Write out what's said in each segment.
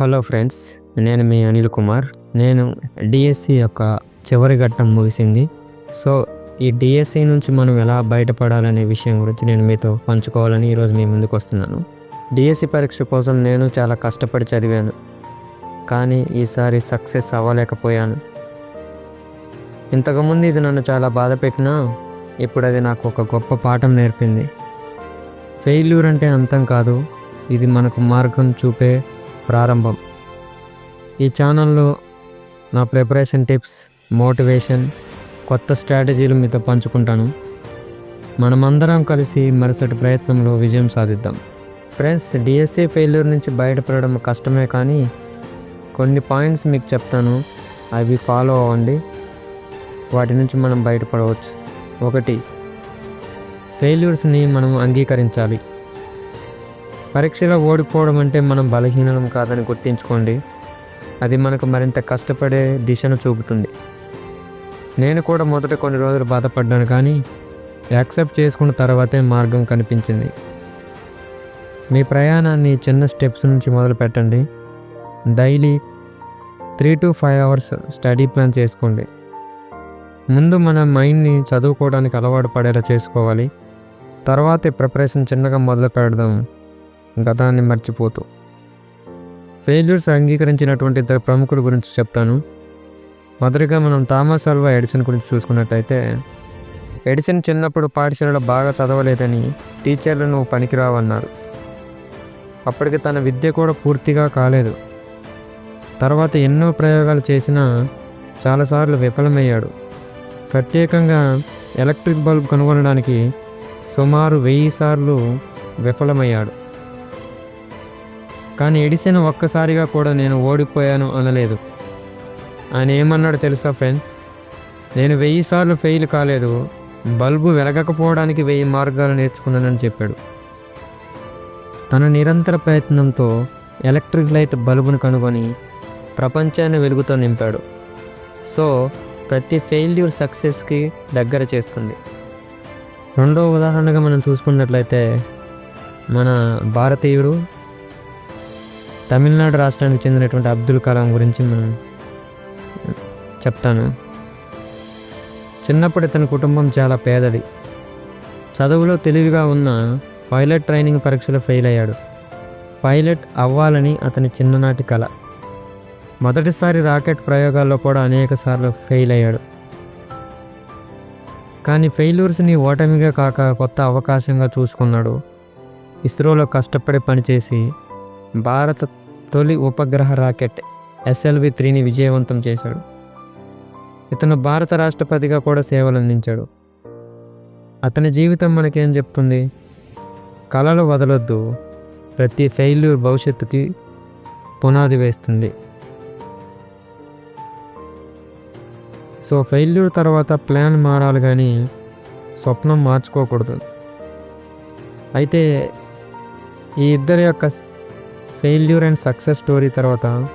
Hello friends నేను మీ అనిల్ కుమార్. నేను DSC యొక్క చివరి ఘట్టం ముగిసింది. సో ఈ డిఎస్సి నుంచి మనం ఎలా బయటపడాలనే విషయం గురించి నేను మీతో పంచుకోవాలని ఈరోజు మీ ముందుకు వస్తున్నాను. డిఎస్సి పరీక్ష కోసం నేను చాలా కష్టపడి చదివాను. కానీ ఈసారి సక్సెస్ అవ్వలేకపోయాను. ఇంతకుముందు ఇది నన్ను చాలా బాధ పెట్టినా ఇప్పుడు అది నాకు ఒక గొప్ప పాఠం నేర్పింది. ఫెయిల్యూర్ అంటే అంతం కాదు. ఇది మనకు మార్గం చూపే ప్రారంభం. ఈ ఛానల్లో నా ప్రిపరేషన్ టిప్స్ మోటివేషన్ కొత్త స్ట్రాటజీలు మీతో పంచుకుంటాను. మనమందరం కలిసి మరుసటి ప్రయత్నంలో విజయం సాధిద్దాం. ఫ్రెండ్స్ డిఎస్సి ఫెయిల్యూర్ నుంచి బయటపడడం కష్టమే కానీ కొన్ని పాయింట్స్ మీకు చెప్తాను. అవి ఫాలో అవ్వండి. వాటి నుంచి మనం బయటపడవచ్చు. ఒకటి ఫెయిల్యూర్స్ని మనం అంగీకరించాలి. పరీక్షలో ఓడిపోవడం అంటే మనం బలహీనం కాదని గుర్తించుకోండి. అది మనకు మరింత కష్టపడే దిశను చూపుతుంది. నేను కూడా మొదట కొన్ని రోజులు బాధపడ్డాను కానీ యాక్సెప్ట్ చేసుకున్న తర్వాతే మార్గం కనిపించింది. మీ ప్రయాణాన్ని చిన్న స్టెప్స్ నుంచి మొదలు పెట్టండి. Daily three to five hours study plan చేసుకోండి. ముందు మన మైండ్ని చదువుకోవడానికి అలవాటు పడేలా చేసుకోవాలి. తర్వాతే ప్రిపరేషన్ చిన్నగా మొదలు పెడదాం. గతాన్ని మర్చిపోతూ. ఫెయిల్యూర్స్ అంగీకరించినటువంటి ఇద్దరు ప్రముఖుల గురించి చెప్తాను. మొదటిగా మనం థామస్ అల్వా ఎడిసన్ గురించి చూసుకున్నట్టయితే ఎడిసన్ చిన్నప్పుడు పాఠశాలలో బాగా చదవలేదని టీచర్లు నువ్వు పనికిరావన్నారు. అప్పటికి తన విద్య కూడా పూర్తిగా కాలేదు. తర్వాత ఎన్నో ప్రయోగాలు చేసినా చాలాసార్లు విఫలమయ్యాడు. ప్రత్యేకంగా ఎలక్ట్రిక్ బల్బ్ కనుగొనడానికి సుమారు వెయ్యి సార్లు విఫలమయ్యాడు. కానీ ఎడిసన్ ఒక్కసారిగా కూడా నేను ఓడిపోయాను అనలేదు. ఆయన ఏమన్నాడు తెలుసా ఫ్రెండ్స్? నేను వెయ్యి సార్లు ఫెయిల్ కాలేదు బల్బు వెలగకపోవడానికి వెయ్యి మార్గాలు నేర్చుకున్నానని చెప్పాడు. తన నిరంతర ప్రయత్నంతో ఎలక్ట్రిక్ లైట్ బల్బును కనుగొని ప్రపంచాన్ని వెలుగుతో నింపాడు. సో ప్రతి ఫెయిల్యూర్ సక్సెస్కి దగ్గర చేస్తుంది. రెండో ఉదాహరణగా మనం చూసుకున్నట్లయితే మన భారతీయుడు తమిళనాడు రాష్ట్రానికి చెందినటువంటి అబ్దుల్ కలాం గురించి మనం చెప్తాను. చిన్నప్పుడు ఇతని కుటుంబం చాలా పేదది. చదువులో తెలివిగా ఉన్న పైలట్ ట్రైనింగ్ పరీక్షలో ఫెయిల్ అయ్యాడు. పైలట్ అవ్వాలని అతని చిన్ననాటి కళ మొదటిసారి రాకెట్ ప్రయోగాల్లో కూడా అనేక సార్లు ఫెయిల్ అయ్యాడు. కానీ ఫెయిల్యూర్స్ని ఓటమిగా కాక కొత్త అవకాశంగా చూసుకున్నాడు. ఇస్రోలో కష్టపడి పనిచేసి భారత తొలి ఉపగ్రహ రాకెట్ ఎస్ఎల్వి త్రీని విజయవంతం చేశాడు. ఇతను భారత రాష్ట్రపతిగా కూడా సేవలు అందించాడు అతని జీవితం మనకేం చెప్తుంది? కళలు వదలొద్దు. ప్రతి ఫెయిల్యూర్ భవిష్యత్తుకి పునాది వేస్తుంది. సో ఫెయిల్యూర్ తర్వాత ప్లాన్ మారాలి కానీ స్వప్నం మార్చుకోకూడదు. అయితే ఈ ఇద్దరి యొక్క ఫెయిల్యూర్ అండ్ సక్సెస్ స్టోరీ తర్వాత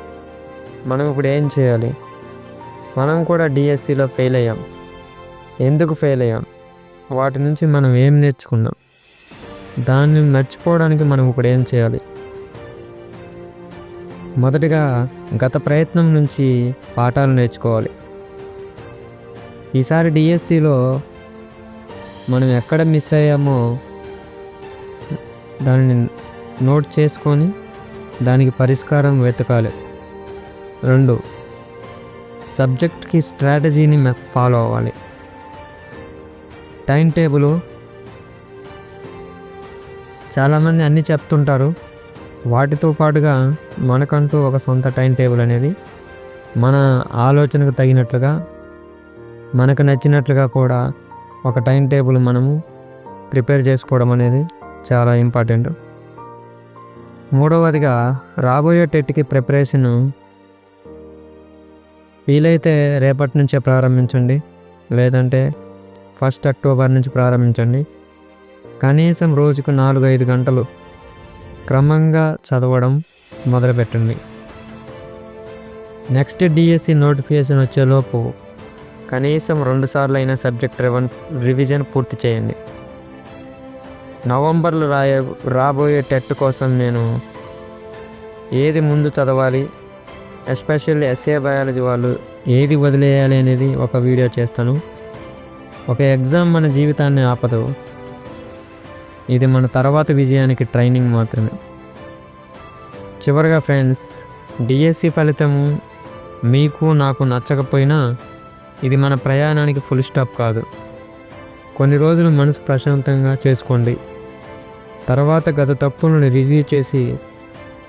మనం ఇప్పుడు ఏం చేయాలి? మనం కూడా డిఎస్సిలో ఫెయిల్ అయ్యాం. ఎందుకు ఫెయిల్ అయ్యాం? వాటి నుంచి మనం ఏం నేర్చుకున్నాం? దాన్ని మర్చిపోవడానికి మనం ఇప్పుడు ఏం చేయాలి? మొదటిగా గత ప్రయత్నం నుంచి పాఠాలు నేర్చుకోవాలి. ఈసారి డిఎస్సిలో మనం ఎక్కడ మిస్ అయ్యామో దానిని నోట్ చేసుకొని దానికి పరిష్కారం వెతకాలి. రెండు సబ్జెక్ట్కి స్ట్రాటజీని ఫాలో అవ్వాలి. Time table. చాలామంది అన్నీ చెప్తుంటారు. వాటితో పాటుగా మనకంటూ ఒక సొంత టైం టేబుల్ అనేది మన ఆలోచనకు తగినట్లుగా మనకు నచ్చినట్లుగా కూడా ఒక టైం టేబుల్ మనము ప్రిపేర్ చేసుకోవడం అనేది చాలా ఇంపార్టెంట్. మూడవదిగా రాబోయే టెట్కి ప్రిపరేషన్ వీలైతే రేపటి నుంచే ప్రారంభించండి లేదంటే ఫస్ట్ అక్టోబర్ నుంచి ప్రారంభించండి. కనీసం రోజుకు నాలుగు ఐదు గంటలు క్రమంగా చదవడం మొదలుపెట్టండి. నెక్స్ట్ డిఎస్సి నోటిఫికేషన్ వచ్చేలోపు కనీసం రెండుసార్లు అయిన సబ్జెక్ట్ రివన్ రివిజన్ పూర్తి చేయండి. నవంబర్లో రాయ రాబోయే టెట్ కోసం నేను ఏది ముందు చదవాలి? ఎస్పెషల్లీ ఎస్ఏ బయాలజీ వాళ్ళు ఏది వదిలేయాలి అనేది ఒక వీడియో చేస్తాను. ఒక ఎగ్జామ్ మన జీవితాన్ని ఆపదు. ఇది మన తర్వాత విజయానికి ట్రైనింగ్ మాత్రమే. చివరిగా ఫ్రెండ్స్ డిఎస్సి ఫలితము మీకు నాకు నచ్చకపోయినా ఇది మన ప్రయాణానికి ఫుల్ స్టాప్ కాదు. కొన్ని రోజులు మనసు ప్రశాంతంగా చేసుకోండి. తర్వాత గత తప్పులను రివ్యూ చేసి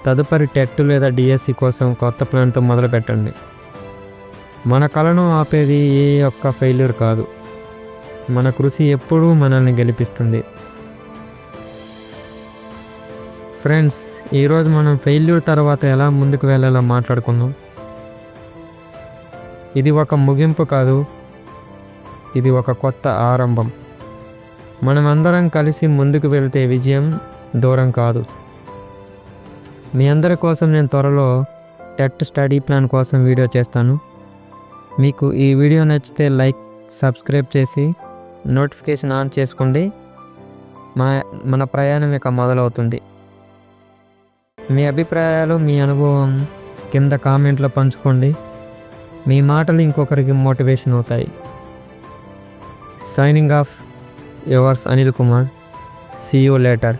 తదుపరి టెట్ లేదా డిఎస్సి కోసం కొత్త ప్లాన్తో మొదలు పెట్టండి మన కళను ఆపేది ఏ ఒక్క ఫెయిల్యూర్ కాదు. మన కృషి ఎప్పుడూ మనల్ని గెలిపిస్తుంది. ఫ్రెండ్స్ ఈరోజు మనం ఫెయిల్యూర్ తర్వాత ఎలా ముందుకు వెళ్ళాలో మాట్లాడుకుందాం. ఇది ఒక ముగింపు కాదు ఇది ఒక కొత్త ఆరంభం. మనం అందరం కలిసి ముందుకు వెళ్తే విజయం దూరం కాదు. మీ అందరి కోసం నేను త్వరలో టెట్ స్టడీ ప్లాన్ కోసం వీడియో చేస్తాను. మీకు ఈ వీడియో నచ్చితే లైక్ సబ్స్క్రైబ్ చేసి నోటిఫికేషన్ ఆన్ చేసుకోండి. మా మన ప్రయాణం ఇక మొదలవుతుంది. మీ అభిప్రాయాలు మీ అనుభవం కింద కామెంట్లో పంచుకోండి. మీ మాటలు ఇంకొకరికి మోటివేషన్ అవుతాయి. Signing off. Yours Anil Kumar see you later